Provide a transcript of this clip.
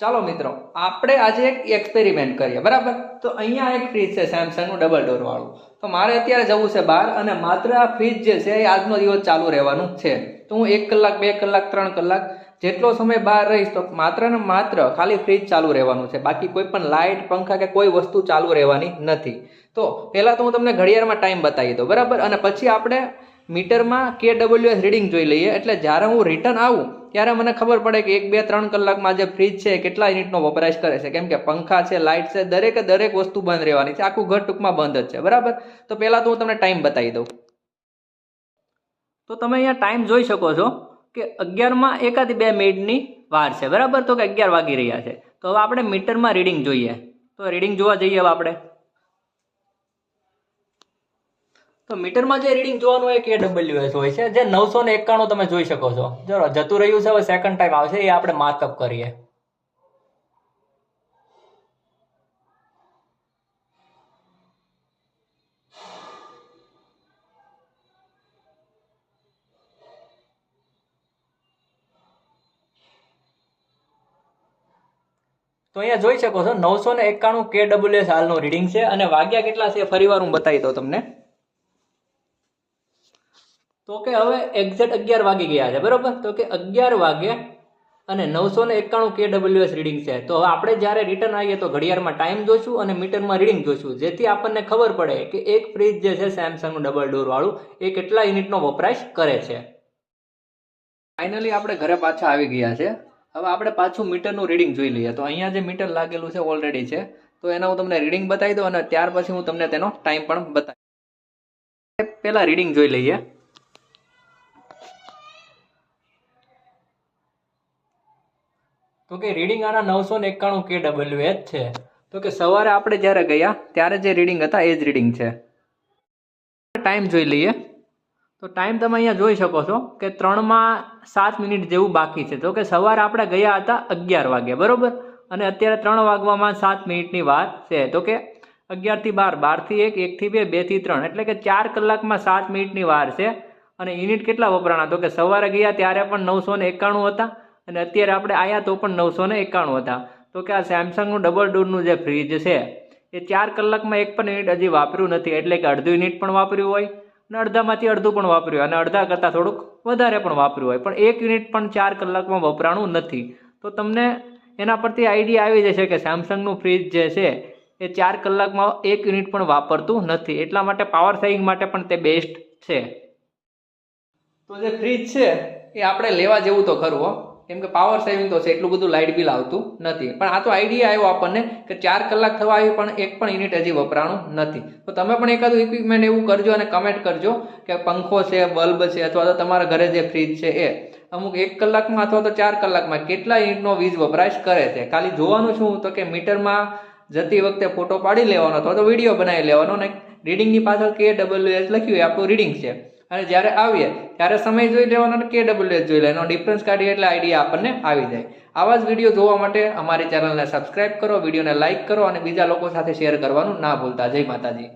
ચાલો મિત્રો, આપણે આજે એક એક્સપેરિમેન્ટ કરીએ, બરાબર? તો અહીંયા એક ફ્રીજ છે સેમસંગનું ડબલ ડોર વાળું. તો મારે અત્યારે જવું છે બહાર અને માત્ર આ ફ્રીજ જે છે એ આજનો દિવસ ચાલુ રહેવાનું છે. તો હું એક કલાક, બે કલાક, ત્રણ કલાક જેટલો સમય બહાર રહીશ, તો માત્ર ને માત્ર ખાલી ફ્રીજ ચાલુ રહેવાનું છે. બાકી કોઈ પણ લાઇટ પંખા કે કોઈ વસ્તુ ચાલુ રહેવાની નથી. તો પહેલાં તો હું તમને ઘડિયાળમાં ટાઈમ બતાવી દઉં, બરાબર? અને પછી આપણે મીટરમાં કે ડબલ્યુએસ રીડિંગ જોઈ લઈએ. એટલે જ્યારે હું રિટર્ન આવું ત્યારે મને ખબર પડે કે એક બે ત્રણ કલાકમાં જે ફ્રીજ છે કેટલા યુનિટનો વપરાશ કરે છે. કેમ કે પંખા છે લાઇટ છે, દરેકે દરેક વસ્તુ બંધ રહેવાની છે. આખું ઘર ટૂંકમાં બંધ જ છે. બરાબર? તો પહેલાં તો હું તમને ટાઈમ બતાવી દઉં. તો તમે અહીંયા ટાઈમ જોઈ શકો છો કે અગિયારમાં એકાદ બે મિનિટની વાર છે. બરાબર? તો કે અગિયાર વાગી રહ્યા છે. તો હવે આપણે મીટરમાં રીડિંગ જોઈએ. તો રીડિંગ જોવા જઈએ હવે આપણે. તો મીટરમાં જે રીડિંગ જોવાનું હોય કે ડબલ્યુએસ હોય છે, જે નવસો ને એકાણું તમે જોઈ શકો છો. ચલો જતું રહ્યું છે, હવે સેકન્ડ ટાઈમ આવશે, એ આપણે માર્કઅપ કરીએ. તો અહીંયા જોઈ શકો છો, નવસો ને એકાણું કે ડબલ્યુએસ હાલનું રીડિંગ છે, અને વાગ્યા કેટલા છે ફરી વાર હું બતાવી દઉં તમને. તો કે હવે એક્ઝેક્ટ અગિયાર વાગી ગયા છે, બરોબર? તો કે અગિયાર વાગે અને નવસો ને એકાણું કે ડબલ્યુએસ રીડિંગ છે. તો હવે આપણે જ્યારે રિટર્ન આવીએ તો ઘડિયાળમાં ટાઈમ જોશું અને મીટરમાં રીડિંગ જોશું. જેથી આપણને ખબર પડે કે એક ફ્રીજ જે છે સેમસંગનું ડબલ ડોર વાળું, એ કેટલા યુનિટનો વપરાશ કરે છે. ફાઇનલી આપણે ઘરે પાછા આવી ગયા છે. હવે આપણે પાછું મીટરનું રીડિંગ જોઈ લઈએ. તો અહીંયા જે મીટર લાગેલું છે ઓલરેડી છે. તો એના હું તમને રીડિંગ બતાવી દઉં અને ત્યાર પછી હું તમને તેનો ટાઈમ પણ બતાવી પહેલાં રીડિંગ જોઈ લઈએ. તો કે રીડિંગ આના નવસો ને એકાણું કે ડબલ્યુ એચ છે. તો કે સવારે આપણે જ્યારે ગયા, ત્યારે જે રીડિંગ હતા એ જ રીડિંગ છે. ટાઈમ જોઈ લઈએ. તો ટાઈમ તમે અહીંયા જોઈ શકો છો કે ત્રણમાં સાત મિનિટ જેવું બાકી છે. તો કે સવારે આપણે ગયા હતા અગિયાર વાગ્યા બરાબર? અને અત્યારે ત્રણ વાગવામાં સાત મિનિટની વાર છે. તો કે અગિયારથી બાર બારથી એક એકથી બે બેથી ત્રણ, એટલે કે ચાર કલાકમાં સાત મિનિટની વાર છે. અને યુનિટ કેટલા વપરાણા? તો કે સવારે ગયા ત્યારે પણ નવસો ને એકાણું હતા. અને અત્યારે આપણે આવ્યા તો પણ નવસો એકાણું હતા. તો કે આ સેમસંગનું ડબલ ડોરનું જે ફ્રીજ છે, એ ચાર કલાકમાં એક પણ યુનિટ હજી વાપર્યું નથી. એટલે કે અડધું યુનિટ પણ વાપર્યું હોય અને અડધામાંથી અડધું પણ વાપર્યું અને અડધા કરતાં થોડુંક વધારે પણ વાપર્યું હોય. પણ એક યુનિટ પણ ચાર કલાકમાં વપરાણું નથી. તો તમને એના પરથી આઈડિયા આવી જશે કે સેમસંગનું ફ્રીજ જે છે, એ ચાર કલાકમાં એક યુનિટ પણ વાપરતું નથી. એટલા માટે પાવર સેવિંગ માટે પણ તે બેસ્ટ છે. તો જે ફ્રીજ છે, એ આપણે લેવા જેવું તો ખરું કેમ કે પાવર સેવિંગ તો છે, એટલું બધું લાઇટ બિલ આવતું નથી. પણ આ તો આઈડિયા આવ્યો આપણને કે ચાર કલાક થવા આવી પણ એક પણ યુનિટ હજી વપરાણું નથી. તો તમે પણ એકાદું ઇક્વિપમેન્ટ એવું કરજો અને કમેન્ટ કરજો કે પંખો છે, બલ્બ છે, અથવા તો તમારા ઘરે જે ફ્રીજ છે એ. અમુક એક કલાકમાં અથવા તો ચાર કલાકમાં કેટલા યુનિટનો વીજ વપરાશ કરે છે? ખાલી જોવાનું શું? તો કે મીટરમાં જતી વખતે ફોટો પાડી લેવાનો અથવા તો વીડિયો બનાવી લેવાનો અને રીડિંગની પાછળ કે ડબલ્યુ એસ લખ્યું એ આપણું રીડિંગ છે. અને જ્યારે આવીએ, ત્યારે સમય જોઈ લેવાનો કે ડબલ્યુ એચ જોઈ લેવાનો. ડિફરન્સ કાઢીએ એટલે આઈડિયા આપણને આવી જાય. આવા જ વીડિયો જોવા માટે અમારી ચેનલને સબસ્ક્રાઇબ કરો વિડીયોને લાઇક કરો અને બીજા લોકો સાથે શેર કરવાનું ના ભૂલતા. જય માતાજી.